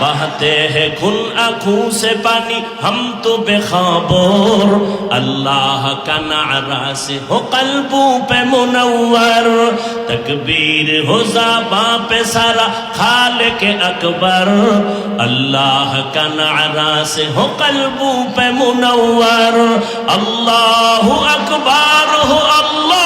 بہتے ہیں کھل آنکھوں سے پانی ہم تو بے خبر اللہ کا نعرہ سے ہو قلبوں پہ منور تکبیر ہو زباں پہ سارا خالق اکبر اللہ کا نعرہ سے ہو قلبوں پہ منور اللہ اکبر ہو اللہ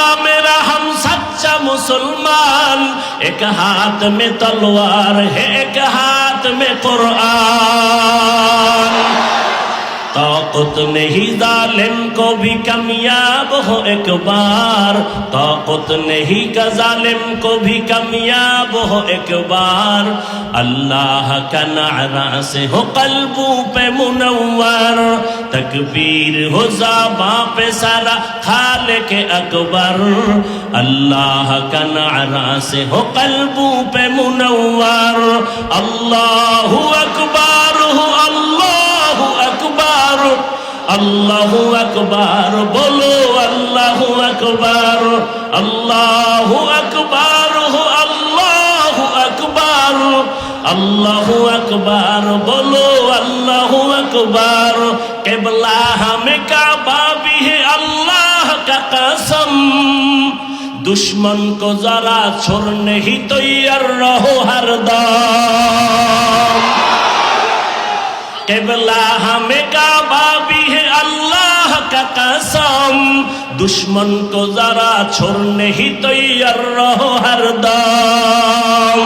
মুসলমান এক হাত মে তলোয়ার হে এক হাত মে কোরআন। طاقت نہیں ظالم کو بھی کمیاب ہو ایک بار۔ طاقت نہیں کا ظالم کو بھی کمیاب ہو ایک بار۔ اللہ کا نعرہ سے ہو قلبوں پہ منور۔ تکبیر ہو زابا پہ سارا خالق اکبر۔ اللہ کا نعرہ سے ہو قلبوں پہ منور۔ اللہ अल्लाह अकबर बोलो अल्लाह अकबर अल्लाह अकबर हो अल्लाह अकबर अल्लाह अकबर बोलो अल्लाह अकबर केबला हमें काबा भी है अल्लाह का कसम दुश्मन को जरा छोड़ने ही तैयार रहो हरदम केबला हमें काबा भी দুশ্মন কো যারা ছোড়নে হি তৈয়ার রহ হরদম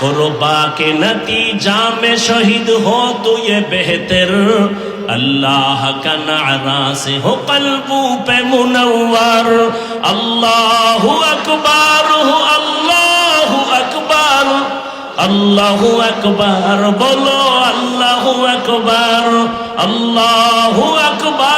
করবা কে নতিজা মে শহীদ হো তো ইয়ে বেহতর اللہ کا نعرہ سے ہو قلبوں پہ منور اللہ اکبر ہو اللہ اکبر اللہ اکبر بولو اللہ اکبر اللہ اکبر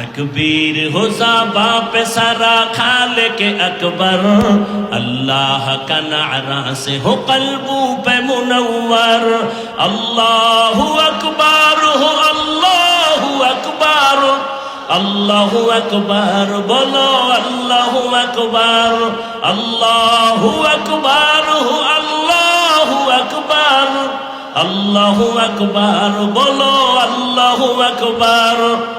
تکبیر ہو زابا پہ سارا خالق اکبر اللہ کا نعرہ سے ہو قلبوں پہ منور اللہ اکبر ہو اللہ اکبر اللہ اکبر بولو اللہ اکبر اللہ اکبر ہو اللہ اکبر اللہ اکبر بولو اللہ اکبر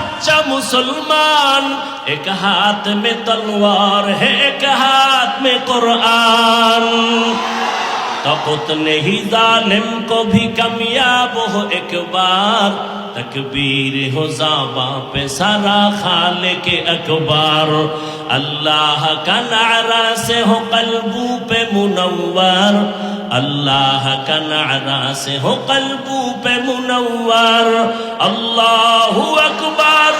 सच्चा मुसलमान एक हाथ में तलवार है एक हाथ में कुरान तकुत नहीं जालिम को भी कामयाब हो एक बार तकबीर हो जाबा पे सारा खाले के अकबार अल्लाह का नारा से हो कल्बू पे मुनव्वर अल्लाह का नारा से हो कल्बू पे मुनव्वर अल्लाह अकबर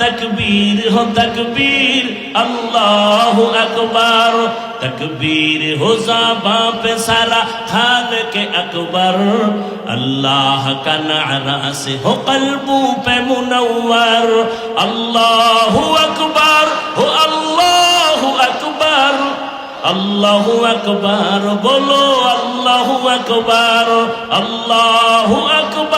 তকবীর হো তকবীর, আল্লাহ আকবর। তকবীর হো জাবা পে সারা খাল কে আকবর। আল্লাহ কা নারা সে হো কলবু পে মুনওয়ার। আল্লাহ আকবর, হো আল্লাহ আকবর। আল্লাহ আকবর, বলো আল্লাহ আকবর। আল্লাহ আকবর।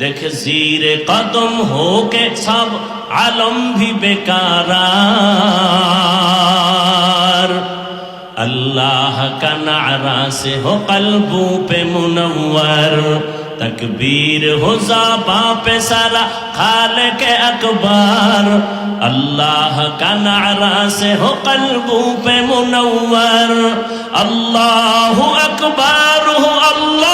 देख जीर कदम हो के सब आलम भी बेकारार अल्लाह का नारा से हो कल्बों पे मुनव्वर तकबीर हो जाबा पे सारा खाल के अकबार अल्लाह का नारा से हो कल्बों पे मुनव्वर अल्लाह अकबर हो अल्लाह अकबर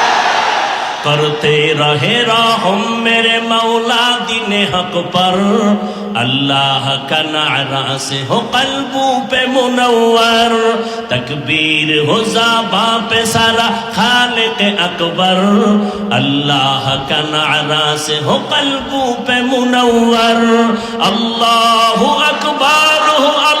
کرتے رہے ہم میرے مولا دین حق پر اللہ کا نعرہ سے ہو قلبوں پہ منور تکبیر ہو زابا پہ سارا خالق اکبر اللہ کا نعرہ سے ہو قلبوں پہ منور اللہ اکبر ہو اللہ